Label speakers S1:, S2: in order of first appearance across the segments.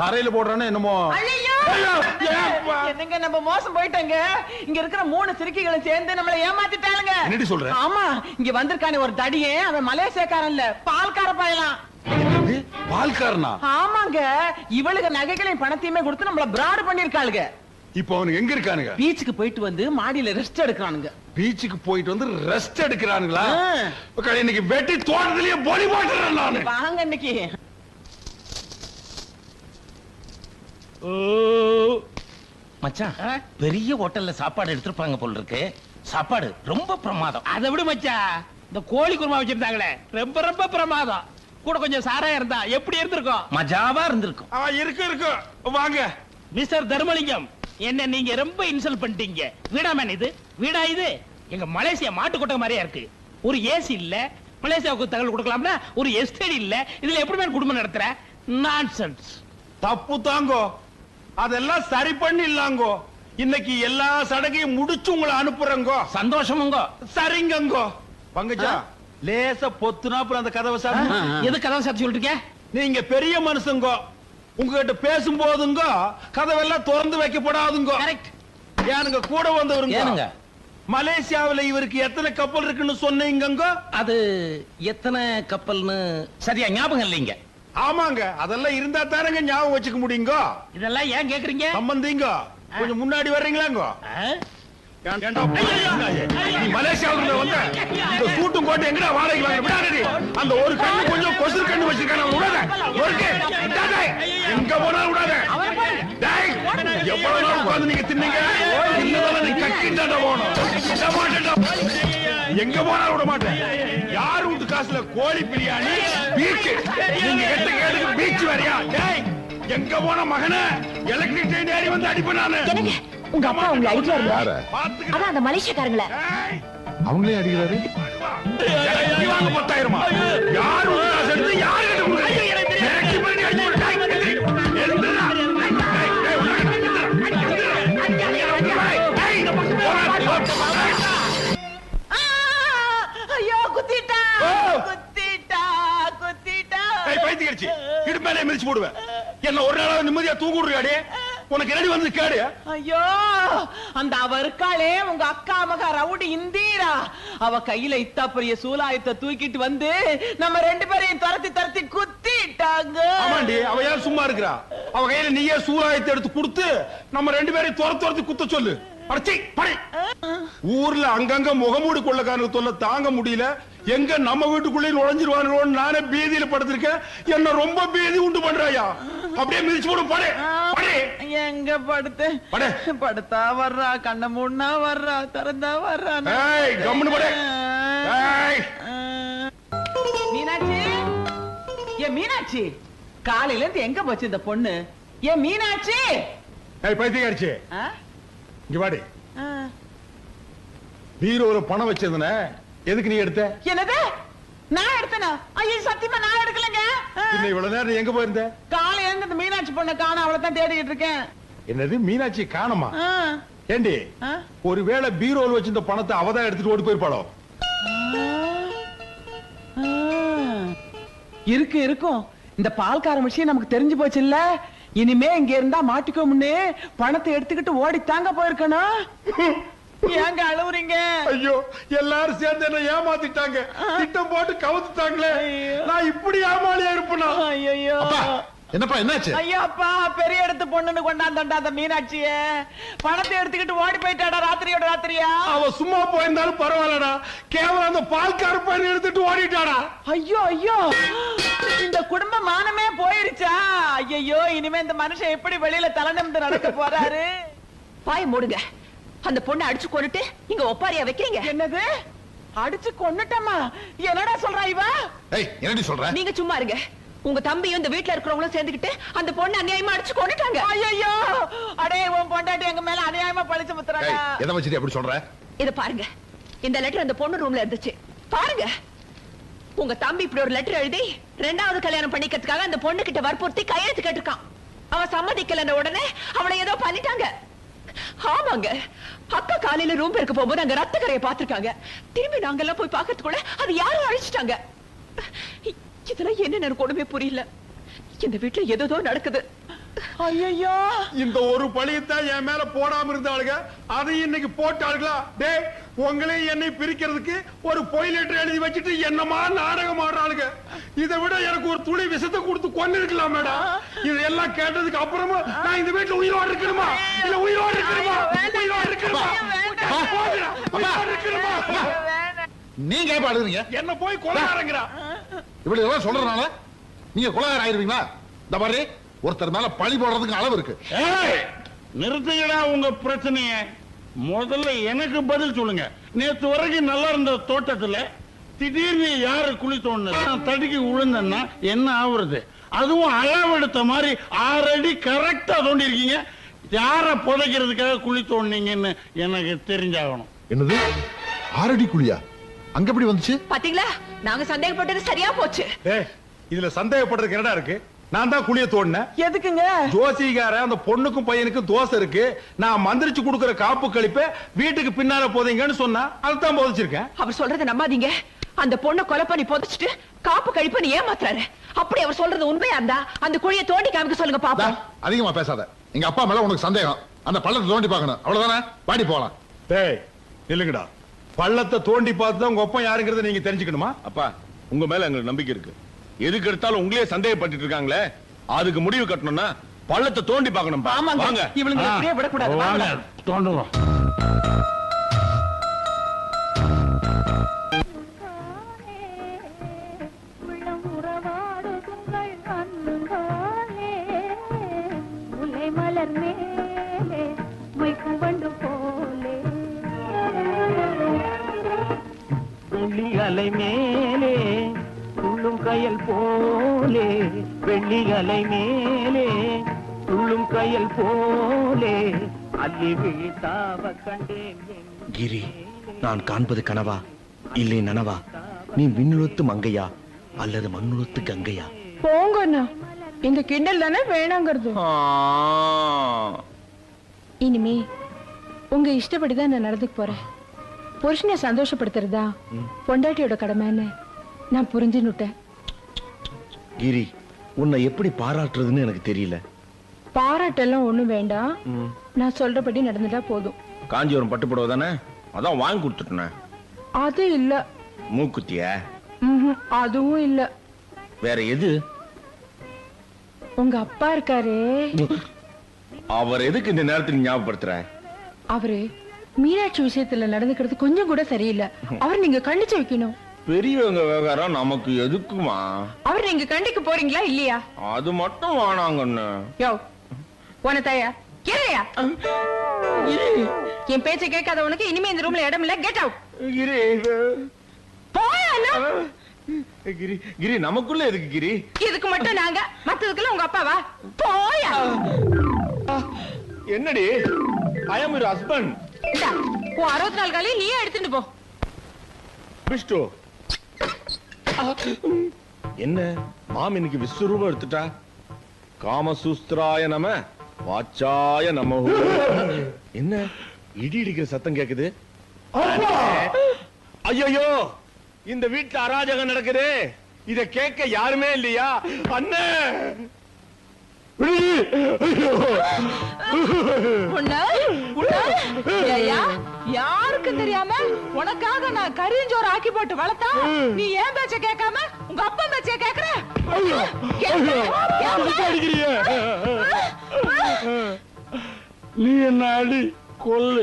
S1: தரையில போடுறானே என்னமோ?
S2: என்னங்க நம்ம மோசம் போயிட்டோங்க? இங்க இருக்கிற மூணு சிறுக்கிகளும் சேர்ந்து நம்மள ஏமாத்திட்டாளுங்க.
S1: என்னடி சொல்ற?
S2: ஆமா இங்க வந்திருக்கானே ஒரு தடியே அவன் மலேசியக்காரன் இல்ல பால்கார பாயலாம்?
S1: பால்காரனா?
S2: ஆமாங்க இவளுக்கு நகைகளையும் பணத்தையுமே கொடுத்து நம்மள பிராடு பண்ணிருக்காளுங்க
S1: இப்போ அவனுக்கு எங்க இருக்கானுங்க?
S2: பீச்சுக்கு போயிட்டு வந்து மாடியில ரெஸ்ட் எடுக்கிறானுங்க.
S1: பீச்சுக்கு போயிட்டு வந்து ரெஸ்ட் எடுக்கிறானுங்களா? இன்னைக்கு வெட்டி தோட்டத்திலேயே பொலி போட்டுறேன் நானு.
S2: வாங்க இன்னைக்கு.
S3: மச்சான் பெரிய ஹோட்டல்ல சாப்பாடு எடுத்திருப்பாங்க போல இருக்கு சாப்பாடு ரொம்ப பிரமாதம்.
S4: அதை விடு மச்சான் இந்த கோழி குருமா வச்சிருந்தாங்களே. ரொம்ப ரொம்ப பிரமாதம். கூட கொஞ்சம் சாராயம் இருந்தா எப்படி இருந்திருக்கும்?
S3: மஜாவா இருந்திருக்கும்.
S1: இருக்கு இருக்கு. வாங்க.
S4: மிஸ்டர் தர்மலிங்கம் என்ன நீங்க ரொம்ப இன்சல்ட் பண்ணிட்டீங்க. வீடா மேன் இது? வீடா இது? எங்க மலேசியா மாட்டு கொட்டை மாதிரியா இருக்கு. ஒரு ஏசி இல்ல. மலேசியாவுக்கு தகவல் கொடுக்கலாம்னா ஒரு எஸ்டேட் இல்ல. இதுல எப்படி மேன் குடும்பம் நடத்துற? நான்சென்ஸ்
S1: தப்பு தாங்கோ. அதெல்லாம் சரி பண்ணி இல்லாங்கோ இன்னைக்கு எல்லா சடங்கையும் முடிச்சு உங்களை அனுப்புறேங்கோ.
S3: சந்தோஷமுங்க.
S1: சரிங்கங்கோ. பங்கஜா லேசா பொத்துனாப்புல அந்த கதவை சார்
S4: எது கதவை சாத்தி சொல்லிட்டு?
S1: நீங்க பெரிய மனுஷங்கோ. உங்ககிட்ட பேசும் போதுங்க கதவெல்லாம் திறந்து வைக்கப்படாதுங்க. ஏனுங்க கூட வந்தவருங்க. மலேசியாவுல இவருக்கு எத்தனை கப்பல் இருக்குன்னு சொன்னீங்கங்க?
S3: அது எத்தனை கப்பல்னு சரியா ஞாபகம் இல்லைங்க.
S1: ஆமாங்க அதெல்லாம் இருந்தா தானங்க ஞாபகம் வச்சுக்க முடியுங்க?
S4: இதெல்லாம் ஏன் கேக்குறீங்க?
S1: சம்பந்திங்க கொஞ்சம் முன்னாடி வர்றீங்களாங்க? மலேசியாவுல வந்த. இந்த சூட்டும் கோட்டை எங்கடா வாடகைக்கு வாங்க? விடாதடி அந்த ஒரு கண்ணு கொஞ்சம் கொசு கண்ணு வச்சிருக்கான விடாத. ஒருக்கே விடாத. எங்க போனாலும் விடாத. டேய் எவ்வளவு நாள் உட்கார்ந்து நீங்க தின்னீங்க? நீ கக்கிட்டாட போகணும். எங்க போனாலும் விட மாட்டேன். யார் வீட்டு காசுல கோழி பிரியாணி பீச் நீங்க கெட்ட கேடுக்கு பீச் வரையா டேய் எங்க போன மகனே? எலக்ட்ரிக் ட்ரெயின் ஏறி வந்து அடிப்பேன் நானு.
S5: உங்க அப்பா உங்களை
S1: பாத்துக்க
S5: அதான் அந்த மலேசியக்காரங்கள.
S1: அவங்களே அடிக்கிறாரு? வாங்க பத்தாயிரமா? யார் காசு எடுத்து யார் மிதிச்சு போடுவேன். என்ன ஒரு நாளாவது நிம்மதியா தூங்க உனக்கு என்னடி வந்து கேடு?
S2: ஐயோ அந்த அவ இருக்காளே உங்க அக்கா மகா ரவுடி இந்தீரா. அவ கையில இத்தா பெரிய சூலாயத்தை தூக்கிட்டு வந்து நம்ம ரெண்டு பேரையும் துரத்தி துரத்தி குத்திட்டாங்க.
S1: ஆமாண்டி அவ யார் சும்மா இருக்கிறா? அவ கையில நீயே சூறாயத்தை எடுத்து கொடுத்து நம்ம ரெண்டு பேரையும் துரத்து துரத்தி குத்த சொல்லு. ஊர்ல அங்கங்க முகமூடி கொள்ளக்காரனுக்கு தொல்லை தாங்க முடியல. எங்க நம்ம வீட்டுக்குள்ளே நுழைஞ்சிருவானுன்னு நானே பீதியில படுத்திருக்கேன். என்ன ரொம்ப பீதி உண்டு பண்றாயா? அப்படியே மிதிச்சு போடு படை படை.
S2: எங்க படுத்து?
S1: படு.
S2: படுத்தா வர்றா கண்ண மூணா வர்றா திறந்தா வர்றா
S1: ஏய் கம்முனு படை. ஏய்.
S2: மீனாட்சி? ஏ மீனாட்சி? காலையில இருந்து எங்க போச்சு இந்த பொண்ணு? ஏ மீனாட்சி?
S1: ஏய் பைத்தியக்காரச்சி.
S2: ஆ?
S1: இங்க வாடி. பீரோல பணம் வச்சதுனே எதுக்கு நீ எடுத்த?
S2: என்னது? நான் எடுத்தனா? ஐயோ சத்தியமா நான் எடுக்கலங்க.
S1: இன்னும் இவ்வளவு நேரம் நீ எங்க போயிருந்த?
S2: காலையில இருந்து இந்த மீனாட்சி பொண்ணை காணோம் அவளை தான் தேடிட்டு இருக்கேன்.
S1: என்னது மீனாட்சி காணுமா. ஏண்டி? ஒருவேளை பீரோல் வச்சிருந்த பணத்தை அவதான் எடுத்துட்டு ஓடி போயிருப்பாளோ.
S2: இருக்கு இருக்கும். இந்த பால்கார விஷயம் நமக்கு தெரிஞ்சு போச்சு இல்ல இனிமே இங்க இருந்தா மாட்டிக்கோம்னு பணத்தை எடுத்துக்கிட்டு ஓடி தாங்க போயிருக்கணும் ஏங்க அழுவுறீங்க?
S1: ஐயோ எல்லாரும் சேர்ந்து என்ன ஏமாத்திட்டாங்க. திட்டம் போட்டு கவுத்துட்டாங்களே. நான் இப்படி ஏமாளியா இருப்பேனா?
S2: ஐயோ
S1: என்னப்பா என்னாச்சு?
S2: ஐயோ அப்பா பெரிய இடத்து பொண்ணுன்னு கொண்டாந்தண்டா அந்த மீனாட்சிய. பணத்தை எடுத்துக்கிட்டு ஓடி போயிட்டாடா ராத்திரியோட ராத்திரியா?
S1: அவ சும்மா போயிருந்தாலும் பரவாயில்லடா. கேவலம் அந்த பால்கார பையன் எடுத்துட்டு ஓடிட்டாடா.
S2: ஐயோ ஐயோ. இந்த குடும்ப மானமே போயிருச்சா? ஐயோ இனிமே இந்த மனுஷன் எப்படி வெளியில தலை நிமிர்ந்து நடக்க போறாரு?
S5: பாய மூடுங்க. அந்த பொண்ணை அடிச்சு கொண்டுட்டு இங்க ஒப்பாரியா வைக்கிறீங்க?
S2: என்னது? அடிச்சு கொன்னுட்டமா? என்னடா சொல்றா இவ?
S1: ஏய் என்னடி சொல்ற?
S5: நீங்க சும்மா இருங்க. உங்க தம்பியும் இந்த வீட்ல இருக்கிறவங்களும் சேர்ந்துக்கிட்டு அந்த பொண்ணை அநியாயமா அடிச்சு கொண்டுட்டாங்க
S2: ஐயோ அடே உன் பொண்டாட்டி எங்க மேல அநியாயமா பழிச்சு முத்துறாங்க.
S1: எதை வச்சுட்டு அப்படி சொல்ற?
S5: இத பாருங்க. இந்த லெட்டர் அந்த பொண்ணு ரூம்ல இருந்துச்சு. பாருங்க. உங்க தம்பி இப்படி ஒரு லெட்டர் எழுதி ரெண்டாவது கல்யாணம் பண்ணிக்கிறதுக்காக அந்த பொண்ணு கிட்ட வற்புறுத்தி கையெழுத்து கேட்டிருக்கான். அவ சம்மதிக்கலன்ற உடனே அவளை ஏதோ பண்ணிட்டாங்க. ஆமாங்க. அக்கா காலையில ரூம் பேருக்கு போகும்போது அங்க ரத்த கரையை பார்த்திருக்காங்க. திரும்பி நாங்கெல்லாம் போய் பார்க்கறதுக்குள்ள அது யாரும் அழிச்சிட்டாங்க. இதெல்லாம் என்ன எனக்கு ஒண்ணுமே புரியல.
S6: இந்த வீட்டுல ஏதோ நடக்குது.
S2: ஐயோ
S1: இந்த ஒரு பழியத்தான் என் மேல போடாம இருந்தாளுங்க அதை இன்னைக்கு போட்டாளுங்களா? டேய் உங்களையும் என்னை பிரிக்கிறதுக்கு ஒரு பொய் லெட்டர் எழுதி வச்சுட்டு என்னமா நாடகம் ஆடுறாளுங்க? இதை விட எனக்கு ஒரு துளி விஷத்தை கொடுத்து கொண்டு இருக்கலாம் மேடம். இதெல்லாம் கேட்டதுக்கு அப்புறமா நான் இந்த வீட்டுல உயிரோடு இருக்கணுமா? இல்ல உயிரோடு இருக்கணுமா? உயிரோடு இருக்கணுமா?
S7: நீங்க ஏன் அழுகுறீங்க
S1: என்ன போய் கொலைகாரங்கிறா
S7: இப்படி எல்லாம் சொல்றதுனால நீங்க கொலகாரம் ஆயிருவீங்களா? இந்த மாதிரி ஒருத்தர் மேல பழி போடுறதுக்கு அளவு இருக்கு.
S8: ஏய், நிறுத்துங்கடா உங்க பிரச்சனைய. முதல்ல எனக்கு பதில் சொல்லுங்க. நேத்து வரைக்கும் நல்லா இருந்த தோட்டத்துல திடீர்னு யாரு குழி தோணுது நான் தடுக்கி விழுந்தேன்னா என்ன ஆகுறது அதுவும் அளவெடுத்த மாதிரி ஆறு அடி கரெக்டா தோண்டி இருக்கீங்க யார புதைக்கிறதுக்காக குழி தோண்டிங்கன்னு எனக்கு தெரிஞ்சாகணும்.
S7: என்னது? ஆரடி குழியா? அங்க எப்படி வந்துச்சு?
S6: பாத்தீங்களா? நாங்க சந்தேகப்பட்டது சரியா போச்சு.
S1: டேய் இதுல சந்தேகப்படுறதுக்கு என்னடா இருக்கு? நான் தான் குளிய தோண்டினேன்.
S2: எதுக்குங்க?
S1: ஜோசிகார அந்த பொண்ணுக்கும் பையனுக்கும் தோசை இருக்கு. நான் மந்திரிச்சு கொடுக்கிற காப்பு கழிப்ப வீட்டுக்கு பின்னால போதீங்கன்னு சொன்னா அதுதான் போதிச்சிருக்கேன்.
S6: அவர் சொல்றத நம்பாதீங்க. அந்த பொண்ணை கொலை பண்ணி புதைச்சிட்டு காப்பு கழிப்பு நீ ஏமாத்துறாரு. அப்படி அவர் சொல்றது உண்மையா இருந்தா அந்த குழியை தோண்டி காமிக்க சொல்லுங்க
S7: டா,
S6: பாப்போம்.
S7: அதிகமா பேசாத. எங்க அப்பா மேல உனக்கு சந்தேகம். அந்த பள்ளத்தை தோண்டி பார்க்கணும். அவ்வளவுதானே? பாடி போலாம்.
S1: டேய் இல்லைங்கடா பள்ளத்தை தோண்டி பார்த்து தான் உங்க ஒப்பம் யாருங்கிறத நீங்க தெரிஞ்சுக்கணுமா?
S9: அப்பா உங்க மேல எங்களுக்கு நம்பிக்கை இருக்கு. எதுக்கு எடுத்தாலும் உங்களே சந்தேகப்பட்டு இருக்காங்களே அதுக்கு முடிவு கட்டணும்னா பள்ளத்தை தோண்டி பார்க்கணும் வாங்க.
S2: இவளுங்க இப்படியே விடக்கூடாது.
S8: வாங்க. தோண்டுவோம்.
S10: அலை மேலே கயல் போலே வெள்ளி அலை மேலே துள்ளும் கயல் போலே. அள்ளி விழித்தாவ கண்டேன்
S11: கிரி நான் காண்பது கனவா? இல்லை நனவா? நீ விண்ணுலத்து மங்கையா? அல்லது மண்ணுலத்து கங்கையா?
S6: போங்க அண்ணா. இந்த கிண்டல் தானே வேணாங்கிறது. இனிமே உங்க இஷ்டப்படிதான் நான் நடந்துக்க போறேன். புருஷனை சந்தோஷப்படுத்துறதா? பொண்டாட்டியோட கடமைன்னு நான் புரிஞ்சுன்னுட்டேன்.
S11: கிரி உன்னை எப்படி பாராட்டுறதுன்னு எனக்கு தெரியல.
S6: பாராட்டெல்லாம் ஒண்ணும் வேண்டாம். நான் சொல்றபடி நடந்துட்டா போதும்.
S9: காஞ்சிபுரம் பட்டு புடவை தானே? அதான் வாங்கி கொடுத்துட்டேன்.
S6: அது இல்ல.
S9: மூக்குத்திய?
S6: அதுவும் இல்ல.
S9: வேற எது?
S6: உங்க அப்பா இருக்காரே.
S9: அவர் எதுக்கு இந்த நேரத்தில் ஞாபகப்படுத்துற?
S6: அவரு மீனாட்சி விஷயத்துல நடந்துக்கிறது கொஞ்சம் கூட சரியில்லை. அவர் நீங்க கண்டிச்சு வைக்கணும்.
S9: பெரியவங்க விவகாரம் நமக்கு எதுக்குமா?
S6: அவர் நீங்க கண்டிக்க போறீங்களா இல்லையா?
S9: அது மட்டும் வேணாங்கன்னு
S6: யோ உன தாயா கேளையா என் பேச்சை கேட்காத உனக்கு இனிமே இந்த ரூம்ல இடம் இல்ல. கெட் அவுட்
S9: கிரி
S6: போயா.
S9: கிரி கிரி நமக்குள்ள எதுக்கு கிரி?
S6: இதுக்கு மட்டும் நாங்க மத்ததுக்குள்ள உங்க அப்பாவா? போயா.
S9: என்னடி? ஐ அம் யுவர் ஹஸ்பண்ட்
S6: உன் அறுபத்தி நாலு காலையும் நீயே எடுத்துட்டு போ.
S9: விஷ்ணு என்ன? மாம் இன்னைக்கு விஸ்வரூபம் எடுத்துட்டா? காமசூஸ்திராய நம வாச்சாய நம. என்ன? இடி இடிக்கிற சத்தம் கேக்குது. ஐயோ இந்த வீட்டுல அராஜகம் நடக்குது. இத கேட்க யாருமே இல்லையா? அண்ணன்
S6: யாருக்கு தெரியாம உனக்காக நான் கரிஞ்சோறு ஆக்கி போட்டு வளர்த்தா நீ ஏன் பேச்ச கேட்காம உங்க அப்பா பேச்ச கேக்குற
S8: நீ என்ன அடி கொல்லு.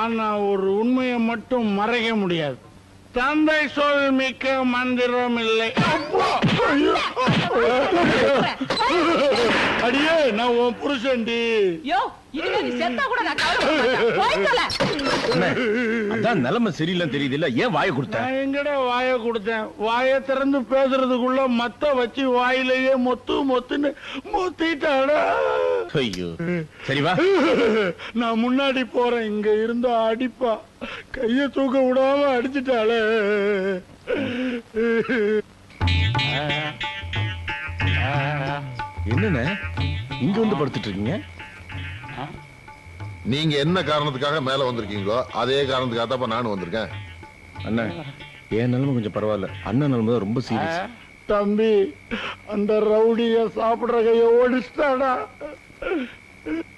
S8: ஆனா ஒரு உண்மையை மட்டும் மறைக்க முடியாது. தந்தை சொல் மிக்க மந்திரம் இல்லை! அடியே நான் உன் புருஷன்டி.
S6: யோ இனிமே நீ செத்தா கூட நான் கவலைப்பட மாட்டேன். போய் தொலை.
S9: அதான் நிலைமை சரியில்லைன்னு தெரியுது இல்ல ஏன் வாயை கொடுத்த?
S8: நான் எங்கடா வாயை கொடுத்தேன்? வாயை திறந்து பேசுறதுக்குள்ள மத்த வச்சு வாயிலேயே மொத்து மொத்துன்னு மொத்திட்டாடா.
S9: ஐயோ. சரி வா.
S8: நான் முன்னாடி போறேன். இங்க இருந்தா அடிப்பா. கைய தூக்க விடாம அடிச்சிட்டாளே.
S9: என்னண்ணே இங்க வந்து படுத்துட்டு இருக்கீங்க?
S7: நீங்க என்ன காரணத்துக்காக மேல வந்திருக்கீங்களோ அதே காரணத்துக்காக தான் நானும் வந்திருக்கேன்.
S9: அண்ணா என் நிலைமை கொஞ்சம் பரவாயில்ல. அண்ணன் நிலைமை ரொம்ப சீரியஸ்
S8: தம்பி அந்த ரவுடிய சாப்பிடுற கைய ஓடிச்சிட்டாடா.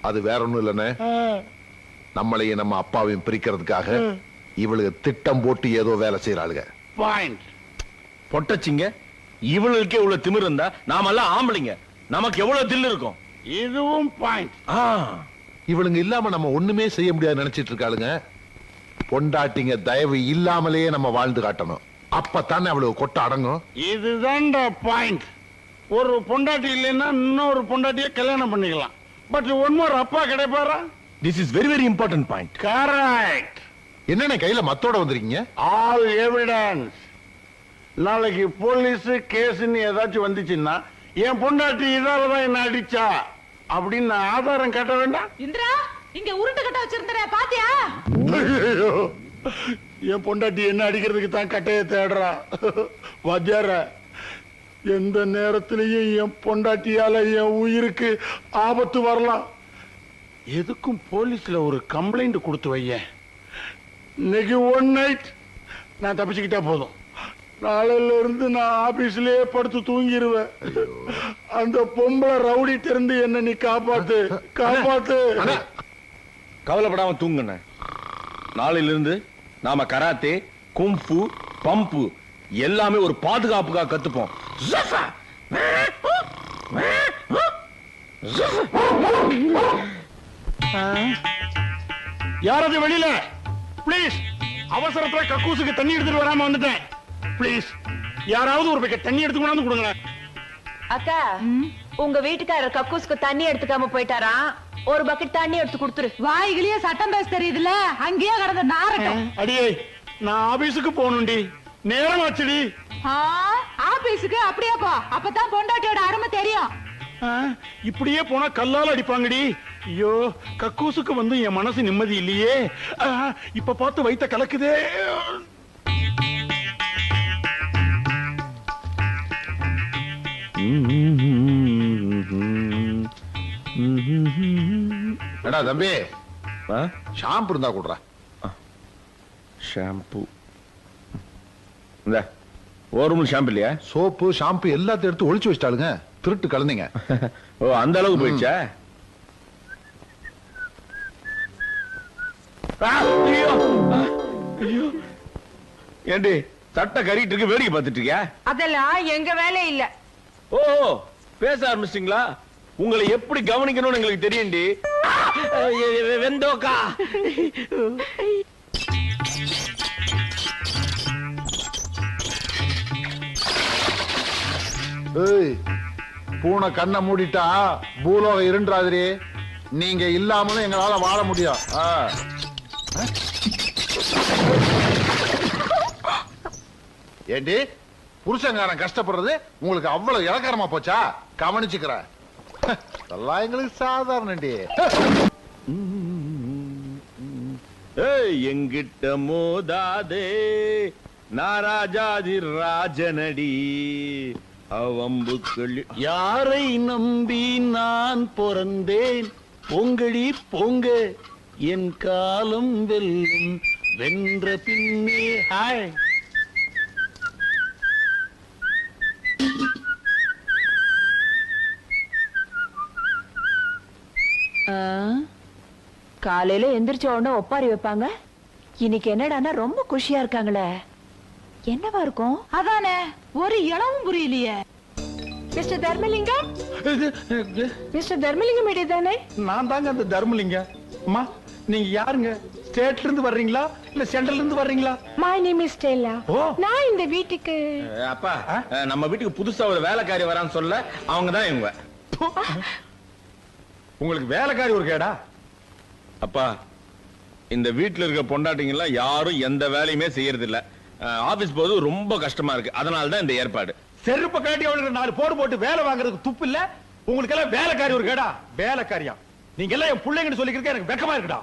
S7: அது வேற ஒண்ணும் இல்லனே நம்மளையும் நம்ம அப்பாவையும் பிரிக்கிறதுக்காக இவளுக்கு திட்டம் போட்டு ஏதோ வேலை செய்யறாளுங்க
S8: பாயிண்ட்
S9: பொட்டச்சிங்க இவளுக்கே இவ்வளவு திமிரு இருந்தா நாமெல்லாம் ஆம்பளைங்க. நமக்கு எவ்வளவு தில்லு இருக்கும்?
S8: இதுவும் பாயிண்ட்
S9: ஆ,
S7: இவளுங்க இல்லாம நம்ம ஒண்ணுமே செய்ய முடியாது நினைச்சிட்டு இருக்காளுங்க. பொண்டாட்டிங்க தயவு இல்லாமலேயே நம்ம வாழ்ந்து காட்டணும். அப்பத்தானே அவளுக்கு கொட்ட அடங்கும்.
S8: இதுதான்டா பாயிண்ட் ஒரு பொண்டாட்டி இல்லைன்னா இன்னொரு பொண்டாட்டிய கல்யாணம் பண்ணிக்கலாம். பட் ஒன் மோர் அப்பா கிடைப்பாரா?
S9: This is very very important point.
S8: Correct
S7: என்னென்ன கையில மத்தோட வந்திருக்கீங்க?
S8: ஆல் எவிடன்ஸ் நாளைக்கு போலீஸ் கேஸ்ன்னு ஏதாச்சும் வந்துச்சுன்னா என் பொண்டாட்டி இதாலதான் என்ன அடிச்சா. அப்படின்னு ஆதாரம் கட்ட வேண்டாம்.
S5: இந்திரா இங்க உருட்டு கட்ட வச்சிருந்தா பாத்தியா?
S8: என் பொண்டாட்டி என்ன அடிக்கிறதுக்கு தான் கட்டையை தேடுறா. வாத்தியார எந்த நேரத்திலையும் என் பொண்டாட்டியால என் உயிருக்கு ஆபத்து வரலாம். எதுக்கும் போலீஸ்ல ஒரு கம்ப்ளைண்ட் கொடுத்து வையேன். இன்னைக்கு ஒன் நைட் நான் தப்பிச்சுக்கிட்டா போதும். நாளையில இருந்து நான் ஆபீஸ்லயே படுத்து தூங்கிடுவேன் அந்த பொம்பளை ரவுடி இருந்து என்ன நீ காப்பாத்து காப்பாத்து.
S9: கவலைப்படாம தூங்குன நாளையில இருந்து நாம கராத்தே கும்பு பம்பு எல்லாமே ஒரு பாதுகாப்புக்காக கத்துப்போம்!
S8: யாராவது வெளியில? ப்ளீஸ் அவசரத்துல கக்கூசுக்கு தண்ணி எடுத்துட்டு வராம வந்துட்டேன். ப்ளீஸ் யாராவது ஒரு பக்கம் தண்ணி எடுத்து கொண்டாந்து கொடுங்களேன்.
S5: அக்கா உங்க வீட்டுக்காரர் கக்கூஸ்க்கு தண்ணி எடுத்துக்காம போயிட்டாரா ஒரு பக்கெட் தண்ணி எடுத்து கொடுத்துரு.
S12: வாய்கிலேயே சட்டம் பேச தெரியுதுல அங்கேயே கடந்த நாரட்டம்.
S8: அடியே நான் ஆபீஸுக்கு போகணும்டி. நேரம் ஆச்சுடி
S12: ஆ, ஆபீஸுக்கு? அப்படியே போ. அப்பதான் பொண்டாட்டியோட அருமை தெரியும்.
S8: இப்படியே போனா கல்லால அடிப்பாங்கடி. ஐயோ கக்கூசுக்கு வந்து என் மனசு நிம்மதி இல்லையே. இப்ப பார்த்து வைத்த கலக்குதே.
S7: எடா தம்பி? ஷாம்பு இருந்தா கொடுறா.
S9: ஷாம்பு. இந்த ஒரு ரூம் ஷாம்பு இல்லையா?
S7: சோப்பு ஷாம்பு எல்லாத்தையும் எடுத்து ஒளிச்சு வச்சிட்டாளுங்க. திருட்டு கலந்தீங்க.
S9: ஓ அந்த அளவுக்கு போயிடுச்சா? ஏண்டி சட்டை கறிட்டு இருக்கு வேடிக்கை பார்த்துட்டு இருக்கியா?
S5: அதெல்லாம் எங்க வேலை இல்ல.
S9: ஓ பேச ஆரம்பிச்சிட்டீங்களா? உங்களை எப்படி கவனிக்கணும்னு எங்களுக்கு தெரியும்டி. வெந்தோக்கா.
S7: பூனை கண்ணை மூடிட்டா பூலோகம் இருண்டாதிரி நீங்க இல்லாமலும் எங்களால வாழ முடியும் ஆ. ஏண்டி? புருஷங்காரன் கஷ்டப்படுறது உங்களுக்கு அவ்வளவு இலக்காரமா போச்சா? கவனிச்சுக்கிறேன். அதெல்லாம் எங்களுக்கு சாதாரணடி
S9: ஏய் எங்கிட்ட மோதாதே நாராஜாதி ராஜனடி. அவம்புக்கள்
S8: யாரை நம்பி நான் பிறந்தேன்? பொங்கடி பொங்க என் காலம் வெல்லும் வென்ற பின்னே ஹாய்.
S5: காலையில எந்திரிச்ச உடனே ஒப்பாரி வைப்பாங்க. இன்னைக்கு என்னடான்னா ரொம்ப குஷியா இருக்காங்களே. என்னவா இருக்கும்?
S12: அதானே ஒரு இளவும் புரியலையே.
S5: மிஸ்டர் தர்மலிங்கம்? மிஸ்டர் தர்மலிங்கம் வீடு தானே?
S8: நான் தாங்க அந்த தர்மலிங்க அம்மா நீங்க யாருங்க? ஸ்டேட்ல இருந்து வர்றீங்களா? இல்ல சென்ட்ரல்ல இருந்து வர்றீங்களா?
S5: மை நேம் இஸ் ஸ்டெல்லா
S8: ஓ.
S5: நான் இந்த வீட்டுக்கு
S9: அப்பா நம்ம வீட்டுக்கு புதுசா ஒரு வேலைக்காரி வரான்னு சொல்ல அவங்க தான் இவங்க
S8: உங்களுக்கு வேலைக்காரி ஒரு கேடா?
S9: அப்பா இந்த வீட்டுல இருக்க பொண்டாட்டிங்க எல்லாம் யாரும் எந்த வேலையுமே செய்யறது இல்ல ஆபீஸ் போது ரொம்ப கஷ்டமா இருக்கு. அதனால தான் இந்த ஏற்பாடு.
S8: செருப்ப காட்டி அவனுக்கு நாலு போடு போட்டு வேலை வாங்குறதுக்கு துப்பு இல்ல? உங்களுக்கு எல்லாம் வேலைக்காரி ஒரு கேடா? வேலைக்காரியா? நீங்க எல்லாம் என் பிள்ளைங்கன்னு சொல்லிக்கிறதுக்கு எனக்கு வெக்கமா இருக்குடா.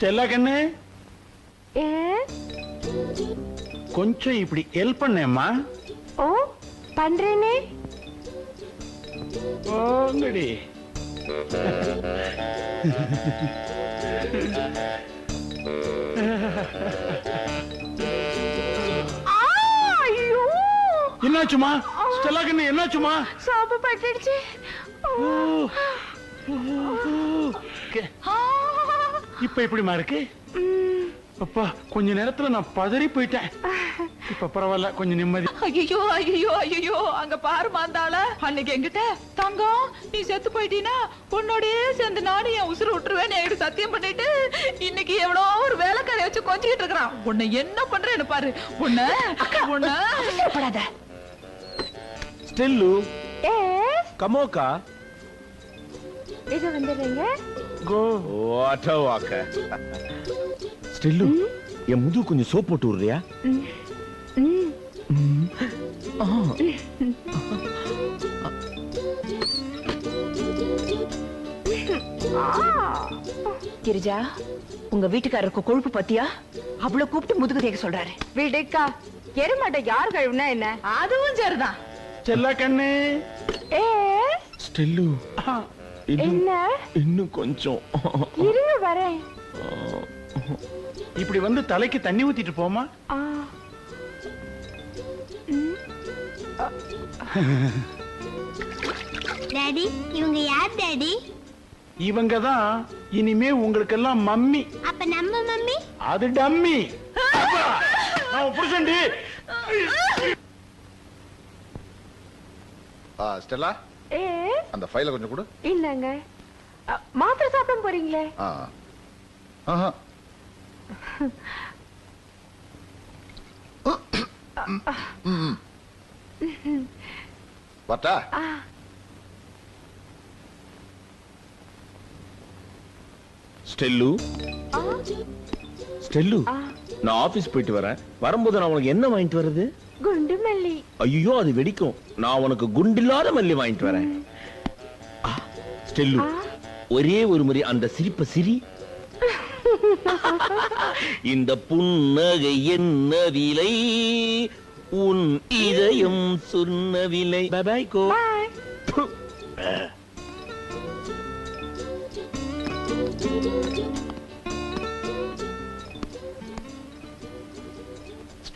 S8: ஸ்டெல்லா கண்ணு கொஞ்சம் இப்படி ஹெல்ப் பண்ணேம்மா
S5: ஓ பண்றேனே
S8: போங்கடி என்னாச்சுமா ஸ்டெல்லா கண்ணு என்னாச்சுமா
S6: சோப்பு பட்டுடுச்சு
S8: இப்ப எப்படிமா இருக்கு? அப்பா கொஞ்ச நேரத்துல நான் பதறி போயிட்டேன். இப்ப பரவாயில்ல கொஞ்சம் நிம்மதி.
S5: ஐயோ ஐயோ ஐயோ அங்க பாரு மாந்தாள. அன்னைக்கு என்கிட்ட தங்கம் நீ செத்து போயிட்டீனா உன்னோடயே சேர்ந்து நானும் என் உசுறு விட்டுருவேன் என்கிட்ட சத்தியம் பண்ணிட்டு இன்னைக்கு எவ்வளோ ஒரு வேலைக்காரை வச்சு கொஞ்சிட்டு இருக்கிறான். உன்னை என்ன பண்றேன்னு பாரு. உன்னை உன்னை. அவசரப்படாத.
S9: ஸ்டெல்லு.
S6: ஏ?
S9: கமோக்கா.
S6: இது வந்துடுறீங்க?
S8: கோ.
S9: வாட்ட வாக்க. ஸ்டெல்லு என் முது கொஞ்சம் சோப் போட்டு விடுறியா?
S5: கிரிஜா உங்க வீட்டுக்காரருக்கு கொழுப்பு பத்தியா? அவ்வளவு கூப்பிட்டு முதுகு தேக்க சொல்றாரு.
S6: விடுக்கா. எருமாட்டை யார் கழுவுனா என்ன?
S5: அதுவும் சரிதான்.
S8: செல்லா கண்ணு
S6: ஏ?
S9: ஸ்டெல்லு.
S6: என்ன?
S9: இன்னும் கொஞ்சம்.
S6: இருங்க வரேன்.
S8: இப்படி வந்து தலைக்கு தண்ணி ஊத்திட்டு போமா?
S13: டாடி இவங்க யார் டாடி
S8: இவங்க தான் இனிமே உங்களுக்கெல்லாம் மம்மி.
S13: அப்ப நம்ம மம்மி?
S8: அது டம்மி. நான் புருஷன்டி.
S7: ஆ, ஸ்டெல்லா?
S6: ஏ?
S7: அந்த ஃபைலை கொஞ்சம் கொடு.
S6: இல்லங்க. மாத்திரை சாப்பிட போறீங்களே?
S7: ஆ. ஆஹா. வரட்டா
S9: ஸ்டெல்லு.
S6: ஆ.
S9: ஸ்டெல்லு நான் ஆபீஸ் போயிட்டு வரேன். வரும்போது நான் உனக்கு என்ன வாங்கிட்டு வர்றது?
S6: குண்டு மல்லி.
S9: ஐயோ அது வெடிக்கும். நான் உனக்கு குண்டில்லாத மல்லி வாங்கிட்டு வரேன். ஸ்டெல்லு. ஒரே ஒரு முறை அந்த சிரிப்ப சிரி. இந்த புன்னகை என்ன விலை உன் இதயம் சொன்ன விலை. பை கோ
S6: பாய்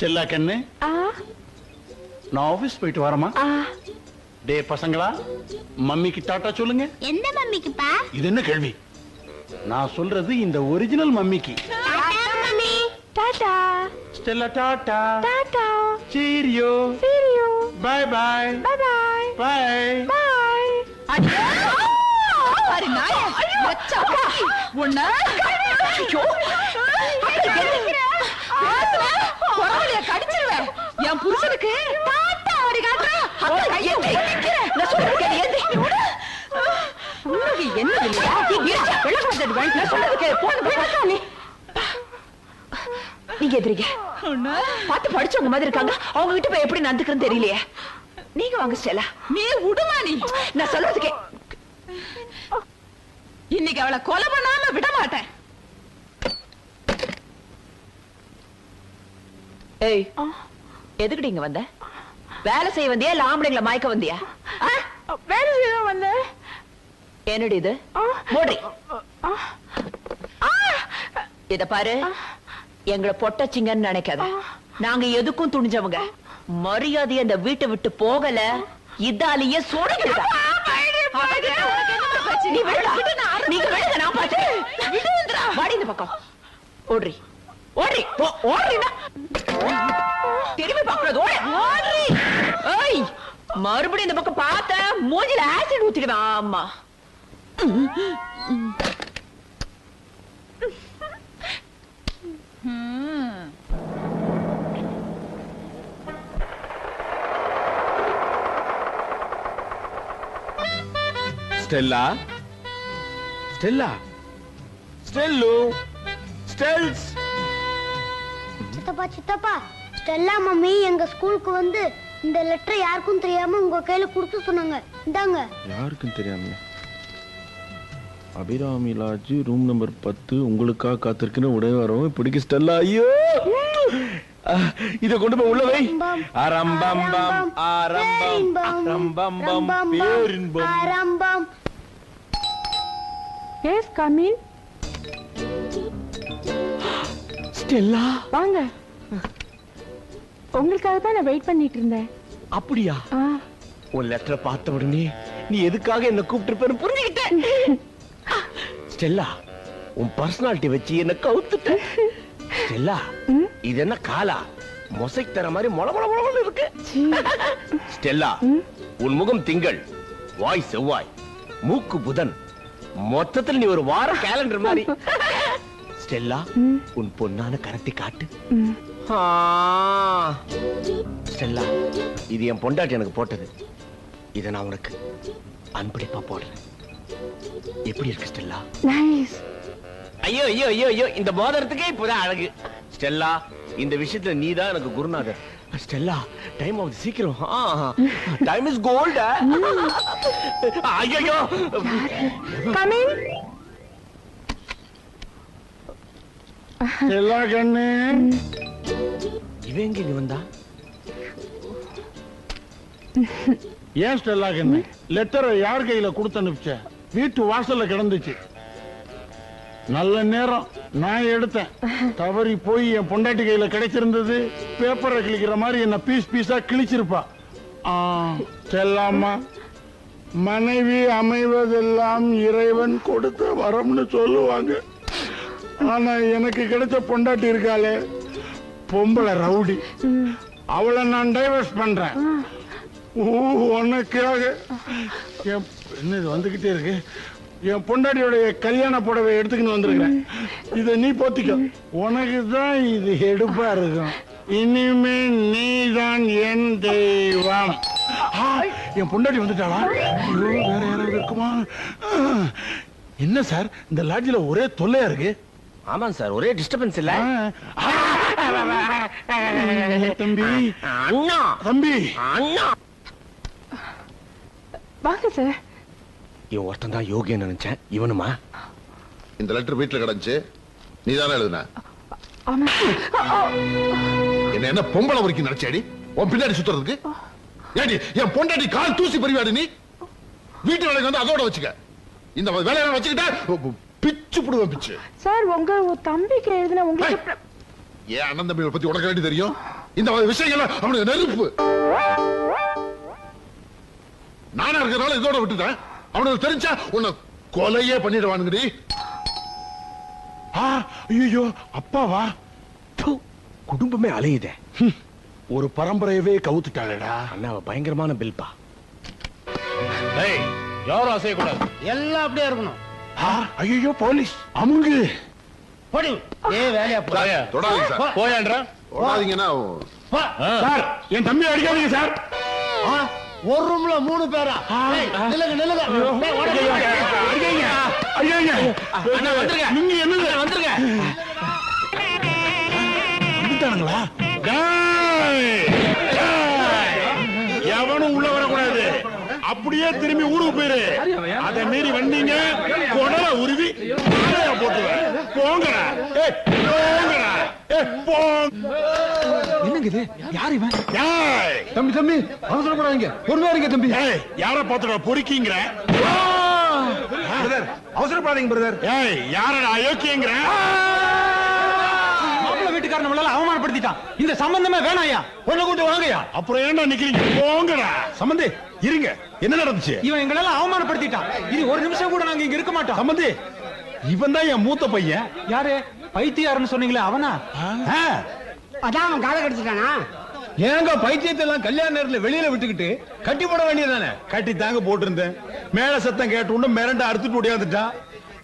S8: ஸ்டெல்லா கண்ணு.
S6: ஆ.
S8: நான் ஆபீஸ் போயிட்டு வரமா டே பசங்களா மம்மிக்கு டாட்டா சொல்லுங்க.
S13: எந்த மம்மிக்குப்பா?
S8: இது என்ன கேள்வி? நான் சொல்றது இந்த original மம்மிக்கு.
S13: Mummy.
S6: Tata
S8: Stella tata.
S6: Tata
S8: cheerio
S6: cheerio
S8: bye bye
S6: bye bye
S8: bye
S6: bye
S5: பாரு நாயே. வச்சா உன்னை ஐயோ! கடிச்சிருவேன் என் புருஷனுக்கு தாத்தா அவரு கையை நான் சொல்றது கேளு ஏந்தி. உனக்கு என்ன இல்லையா வாங்கி நான் சொல்றது கேளு. போன போய் நீ நீங்க எதிரிங்க பார்த்து படிச்சவங்க மாதிரி இருக்காங்க. அவங்க கிட்ட போய் எப்படி நடந்துக்கிறேன்னு தெரியலையே. நீங்க வாங்க ஸ்டெல்லா. நீ விடுமா நீ. நான் சொல்றதுக்கே இன்னைக்கு அவளை கொலை பண்ணாம விட மாட்டேன். ஏய் எதுக்குடி இங்க வந்த? வேலை செய்ய வந்தியா இல்ல ஆம்பளைங்களை மயக்க வந்தியா?
S6: வேலை செய்ய வந்தேன்
S5: என்னடி இது. மூடி. இத பாரு. எங்களை பொட்டச்சிங்கன்னு நினைக்காத. நாங்க எதுக்கும் துணிஞ்சவங்க. மரியாதை அந்த வீட்டை விட்டு போகல. இதாலேயே சுடங்கிடுதா நீ விடுடா. நீங்க விடுங்க, நான் பார்த்துக்கிறேன். வாடி இந்த பக்கம். ஓடுறி. ஓடுறி. போ, ஓடுறினா திரும்பி பார்க்கறது ஓடு. ஓடுறி. ஏய் மறுபடியும் இந்த பக்கம் பார்த்த மூஞ்சில ஆசிட் ஊத்திடுவேன். ஆமா.
S9: ஸ்டெல்லா? ஸ்டெல்லா? ஸ்டெல்லு. ஸ்டெல்ஸ்.
S13: சித்தப்பா சித்தப்பா. ஸ்டெல்லா மம்மி எங்க ஸ்கூலுக்கு வந்து இந்த லெட்டர் யாருக்கும் தெரியாம உங்க கையில கொடுத்து சொன்னாங்க. இந்தாங்க.
S9: யாருக்கும் தெரியாம? அபிராமி லாட்ஜ் ரூம் நம்பர் பத்து. உங்களுக்காக காத்திருக்குன்னு உடனே வரவும் பிடிக்க ஸ்டெல்லா. ஐயோ! இத கொண்டு போய் உள்ள வை. அரம்பம் பம் ஆரம்பம். அரம்பம் பம் பேரின்பம்.
S13: ஆரம்பம்.
S6: எஸ் கமின்
S2: ஸ்டெல்லா
S6: வாங்க. உங்களுக்காக தான் நான் வெயிட் பண்ணிட்டு இருந்தேன்.
S9: அப்படியா? உன் லெட்டரை பார்த்த உடனே நீ எதுக்காக என்ன கூப்பிட்டு புரிஞ்சுக்கிட்ட ஸ்டெல்லா உன் பர்சனாலிட்டி வச்சு என்ன கவுத்துட்ட ஸ்டெல்லா இது என்ன காலா? மொசைக் தர மாதிரி மொள மொள மொளன்னு இருக்கு. ஸ்டெல்லா உன் முகம் திங்கள் வாய் செவ்வாய் மூக்கு புதன். மொத்தத்தில் நீ ஒரு வார கேலண்டர் மாதிரி. ஸ்டெல்லா உன் பொன்னான கரத்தை காட்டு. ஸ்டெல்லா இது என் பொண்டாட்டி எனக்கு போட்டது. இதை நான் உனக்கு அன்பளிப்பா போடுறேன். எப்படி இருக்கு ஸ்டெல்லா? ஐயோ ஐயோ ஐயோ ஐயோ இந்த மோதிரத்துக்கே இப்பதான் அழகு. ஸ்டெல்லா இந்த விஷயத்துல நீ தான் எனக்கு குருநாதர். ஸ்டெல்லா டைம் ஆகுது சீக்கிரம். டைம் இஸ் கோல்ட் ஐயோ
S6: கமிங்
S8: எல்லா கண்ணு
S9: இவன் எங்க இங்க வந்தா?
S8: ஏன் ஸ்டெல்லா கண்ணு லெட்டரை யார் கையில கொடுத்து அனுப்பிச்ச? வீட்டு வாசல்ல கிடந்துச்சு. நல்ல நேரம். நான் எடுத்தேன். தவறி போய் என் பொண்டாட்டி கையில கிடைச்சிருந்தது. பேப்பரை கிழிக்கிற மாதிரி என்ன பீஸ் பீஸா கிழிச்சிருப்பா. செல்லாமா மனைவி அமைவதெல்லாம் இறைவன் கொடுத்த வரம்னு சொல்லுவாங்க. ஆனா எனக்கு கிடைச்ச பொண்டாட்டி இருக்காளே பொம்பளை ரவுடி. அவளை நான் டைவர்ஸ் பண்றேன். உனக்காக. என் என்ன இது வந்துகிட்டே இருக்கு? என் பொண்டாட்டியோடைய கல்யாண புடவை எடுத்துக்கின்னு வந்திருக்கிறேன். இதை நீ போத்திக்கோ. உனக்கு தான் இது எடுப்பா இருக்கும். இனிமே நீதான் என் தெய்வம். என் பொண்டாட்டி வந்துட்டாளா? ஐயோ வேற யாராவது இருக்குமா? என்ன சார் இந்த லாட்ஜில ஒரே தொல்லையா இருக்கு?
S9: ஆமாங்க சார் ஒரே டிஸ்டர்பன்ஸ் இல்ல.
S8: தம்பி.
S9: அண்ணா.
S8: தம்பி.
S9: அண்ணா.
S6: வாங்க சார்.
S9: இவன் ஒருத்தன் தான் யோகியம் நினைச்சேன். இவனுமா?
S7: இந்த லெட்டர் வீட்டுல கிடந்துச்சு. நீ தானே எழுதுன
S6: ஆமா.
S7: என்ன என்ன பொம்பளை வரைக்கும் நினைச்சாடி? உன் பின்னாடி சுத்துறதுக்கு? ஏடி என் பொண்டாட்டி கால் தூசி பறிவாடி நீ? வீட்டு வேலைக்கு வந்து அதோட வச்சுக்க. இந்த வேலையெல்லாம் வச்சுக்கிட்ட பிச்சு புடுவேன் பிச்சு.
S6: சார் உங்க தம்பிக்கு எழுதின உங்களுக்கு
S7: ஏன் அண்ணன் தம்பிகளை பத்தி உனக்கு வேண்டி தெரியும்? இந்த விஷயங்கள் அவனுக்கு நெருப்பு. நானா இருக்கிறனால இதோட விட்டுட்டேன். அவனுக்கு தெரிஞ்சா உன்னை கொலையே பண்ணிடுவானுங்கடி.
S8: ஆ ஐயோ அப்பாவா?
S9: ப்பு, குடும்பமே அலையுதே.
S8: ஒரு பரம்பரையவே கவுத்துட்டாளேடா.
S9: அண்ணாவை பயங்கரமான பில்பா.
S4: யாரும் அசையக்கூடாது. எல்லாம் அப்படியே இருக்கணும்.
S8: ஐயோ போலீஸ் அமுங்கு.
S4: போடி ஏ வேலையா போயா
S7: தொடாதீங்க சார்.
S4: போயான்றா?
S7: தொடாதீங்கன்னா
S8: சார் என் தம்பி அடிக்காதீங்க சார்.
S4: ஒரு ரூம்ல மூணு பேரா? நில்லுங்க நில்லுங்க. டேய்,
S9: வந்துருங்க.
S8: நீங்க என்னது
S9: வந்துருங்க.
S8: வந்துட்டானுங்களா? டேய்! டேய்! எவனும் உள்ள வரக்கூடாது. அப்படியே திரும்பி ஊருக்கு போயிரு. அதை மீறி வந்தீங்க குடல உருவி தலையில போட்டுருவேன். போங்கடா. ஏய், போங்கடா. ஏய், போங்க
S2: என்னங்க இது யார் இவன்! தம்பி தம்பி அவசரப்படாதீங்க. பொறுமையா இருங்க தம்பி.
S8: ஏய், யார பாத்துடா பொறுக்கிங்கிற?
S2: அவசரப்படாதீங்க பிரதர்.
S8: ஏய் யாரடா அயோக்கியங்கிற?
S2: நம்மளால அவமானப்படுத்திட்டான். இந்த சம்பந்தமே வேணாயா?
S8: பொண்ணு கூட்டு வாங்கயா? அப்புறம் ஏன்டா நிக்கிறீங்க? போங்கடா.
S1: சம்பந்தி இருங்க. என்ன நடந்துச்சு?
S2: இவன் எங்களெல்லாம் அவமானப்படுத்திட்டான். இனி ஒரு நிமிஷம் கூட நாங்க இங்க இருக்க மாட்டோம்.
S1: சம்பந்தி இவன் தான் என் மூத்த பையன்.
S2: யாரு? பைத்தியாருன்னு சொன்னீங்களே அவனா?
S14: அதான் அவன் காதை கடிச்சிட்டானா?
S1: ஏங்க பைத்தியத்தை எல்லாம் கல்யாண நேரத்துல வெளியில விட்டுக்கிட்டு கட்டி போட வேண்டியதானே கட்டி தாங்க போட்டிருந்தேன். மேல சத்தம் கேட்ட உடனே மிரண்ட அறுத்துட்டு ஓடியாந்துட்டான்.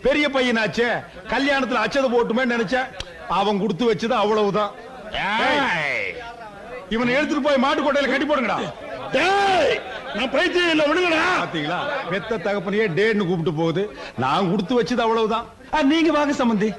S1: பெரிய பையனாச்சே. கல்யாணத்துல அச்சதை போட்டுமே நினைச்சேன். அவன் கொடுத்து வச்சது அவ்வளவுதான்! இவனை எடுத்துட்டு போய் மாட்டு கொட்டையில கட்டி போடுங்கடா.
S8: டேய் நான் பைத்தியம் இல்ல விடுங்கடா.
S1: பாத்தீங்களா? பெத்த தகப்பனையே டேன்னு கூப்பிட்டு போகுது. நான் கொடுத்து வச்சது அவ்வளவுதான். நீங்க வாங்க சம்பந்தி.